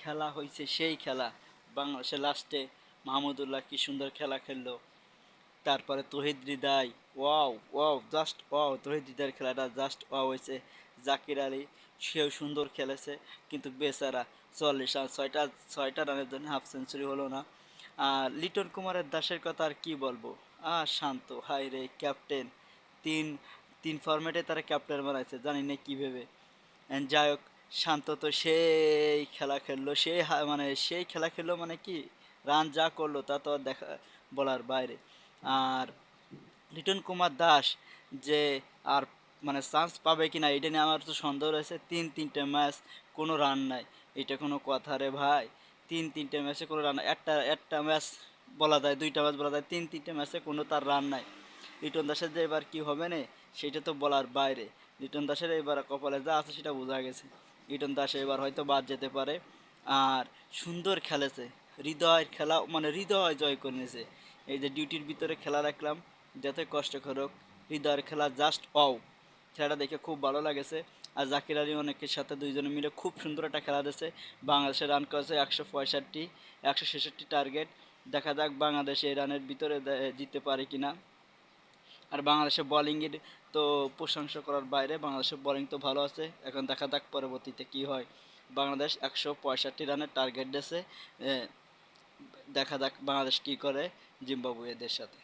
খেলা হয়েছে সেই খেলা। বাংলাদেশের লাস্টে মাহমুদুল্লাহ কি সুন্দর খেলা খেললো। তারপরে Towhid Hridoy wow wow just wow Towhid হৃদয়ের খেলাটা জাস্ট ওয়াও হয়েছে। জাকির আলী, সেও সুন্দর খেলেছে, কিন্তু বেচারা চল্লিশ রান, ছয়টা ছয়টা রানের জন্য হাফ সেঞ্চুরি হলো না। আর লিটন কুমারের দাসের কথা আর কি বলব? আর শান্ত হাই রে ক্যাপ্টেন তিন তিন ফরম্যাটে তারা ক্যাপ্টেন বানাইছে, জানি না কী ভেবে। যাই হোক শান্ত তো সেই খেলা খেললো সেই মানে সেই খেলা খেললো মানে কি? রান যা করল তা তো দেখা, বলার বাইরে। আর লিটন কুমার দাস যে আর মানে চান্স পাবে কি না এটা নিয়ে আমার তো সন্দেহ রয়েছে, তিন তিনটে ম্যাচ কোনো রান নাই। এটা কোনো কথা রে ভাই। তিন তিনটে ম্যাচে কোনো রান নাই। একটা একটা ম্যাচ বলা যায়, দুইটা ম্যাচ বলা যায়, তিন তিনটে ম্যাচে কোনো তার রান নাই। লিটন দাসের যে এবার কী হবে না, সেটা তো বলার বাইরে। লিটন দাসের এবার কপালে যা আছে সেটা বোঝা গেছে। লিটন দাস এবার হয়তো বাদ যেতে পারে। আর সুন্দর খেলেছে। হৃদয়ের খেলা মানে হৃদয় জয় করে নিয়েছে। এই যে ডিউটির ভিতরে খেলা রাখলাম যতই কষ্ট করুক, হৃদয়ের খেলা জাস্ট অও খেলাটা দেখে খুব ভালো লাগেছে। আর জাকির আলী অনেকের সাথে দুইজনে মিলে খুব সুন্দর একটা খেলা দিয়েছে। বাংলাদেশে রান করেছে একশো পঁয়ষট্টি, একশো ছেষট্টি টার্গেট দেখা যাক বাংলাদেশ এই রানের ভিতরে জিততে পারে কিনা। আর বাংলাদেশের বোলিংয়ের তো প্রশংসা করার বাইরে বাংলাদেশের বোলিং তো ভালো আছে। এখন দেখা যাক পরবর্তীতে কি হয়। বাংলাদেশ একশো পঁয়ষট্টি রানের টার্গেট দিয়েছে। দেখা যাক বাংলাদেশ কি করে জিম্বাবুয়েদের সাথে।